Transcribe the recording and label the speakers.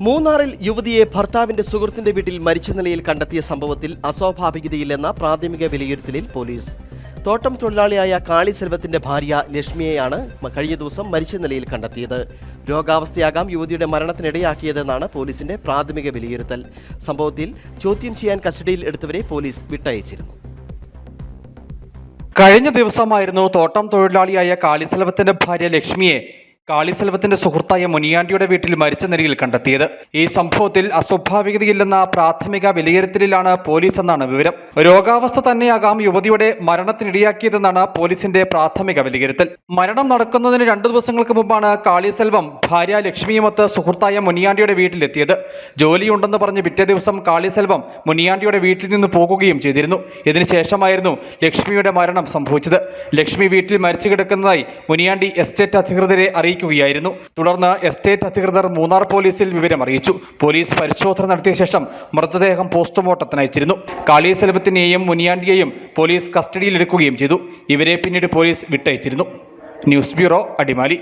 Speaker 1: മൂന്നാറിൽ യുവതിയെ ഭർത്താവിന്റെ സുഹൃത്തിന്റെ വീട്ടിൽ മരിച്ച നിലയിൽ കണ്ടെത്തിയ സംഭവത്തിൽ അസ്വാഭാവികതയില്ലെന്ന പ്രാഥമിക വിലയിരുത്തലിൽ പോലീസ്. തോട്ടം തൊഴിലാളിയായ കാളി സെൽവത്തിന്റെ ഭാര്യ ലക്ഷ്മിയെയാണ് കഴിഞ്ഞ ദിവസം മരിച്ച നിലയിൽ കണ്ടെത്തിയത്. രോഗാവസ്ഥയാകാം യുവതിയുടെ മരണത്തിനിടയാക്കിയതെന്നാണ് പോലീസിന്റെ പ്രാഥമിക വിലയിരുത്തൽ. സംഭവത്തിൽ ചോദ്യം ചെയ്യാൻ കസ്റ്റഡിയിൽ എടുത്തവരെ പോലീസ് വിട്ടയച്ചിരുന്നു.
Speaker 2: കഴിഞ്ഞ ദിവസമായിരുന്നു തോട്ടം തൊഴിലാളിയായ കാളിസെൽവത്തിന്റെ ഭാര്യ ലക്ഷ്മിയെ കാളിസെൽവത്തിന്റെ സുഹൃത്തായ മുനിയാണ്ടിയുടെ വീട്ടിൽ മരിച്ച നിലയിൽ കണ്ടെത്തിയത്. ഈ സംഭവത്തിൽ അസ്വാഭാവികതയില്ലെന്ന പ്രാഥമിക വിലയിരുത്തലിലാണ് പോലീസ് എന്നാണ് വിവരം. രോഗാവസ്ഥ തന്നെയാകാം യുവതിയുടെ മരണത്തിനിടയാക്കിയതെന്നാണ് പോലീസിന്റെ പ്രാഥമിക വിലയിരുത്തൽ. മരണം നടക്കുന്നതിന് രണ്ടു ദിവസങ്ങൾക്ക് മുമ്പാണ് കാളിസെൽവം ഭാര്യ ലക്ഷ്മിയുമൊത്ത് സുഹൃത്തായ മുനിയാണ്ടിയുടെ വീട്ടിലെത്തിയത്. ജോലിയുണ്ടെന്ന് പറഞ്ഞ് പിറ്റേ ദിവസം കാളിസെൽവം മുനിയാണ്ടിയുടെ വീട്ടിൽ നിന്ന് പോകുകയും ചെയ്തിരുന്നു. ഇതിനുശേഷമായിരുന്നു ലക്ഷ്മിയുടെ മരണം സംഭവിച്ചത്. ലക്ഷ്മി വീട്ടിൽ മരിച്ചു കിടക്കുന്നതായി മുനിയാണ്ടി എസ്റ്റേറ്റ് അധികൃതരെ അറിയിക്കുകയായിരുന്നു തുടർന്ന് എസ്റ്റേറ്റ് അധികൃതർ മൂന്നാർ പോലീസിൽ വിവരം അറിയിച്ചു. പോലീസ് പരിശോധന നടത്തിയ ശേഷം മൃതദേഹം പോസ്റ്റ്മോർട്ടത്തിന് അയച്ചിരുന്നു കാളി സെലബത്തിനെയും മുനിയാണ്ടിയെയും പോലീസ് കസ്റ്റഡിയിലെടുക്കുകയും ചെയ്തു. ഇവരെ പിന്നീട് പോലീസ് വിട്ടയച്ചിരുന്നു. News bureau Adimali.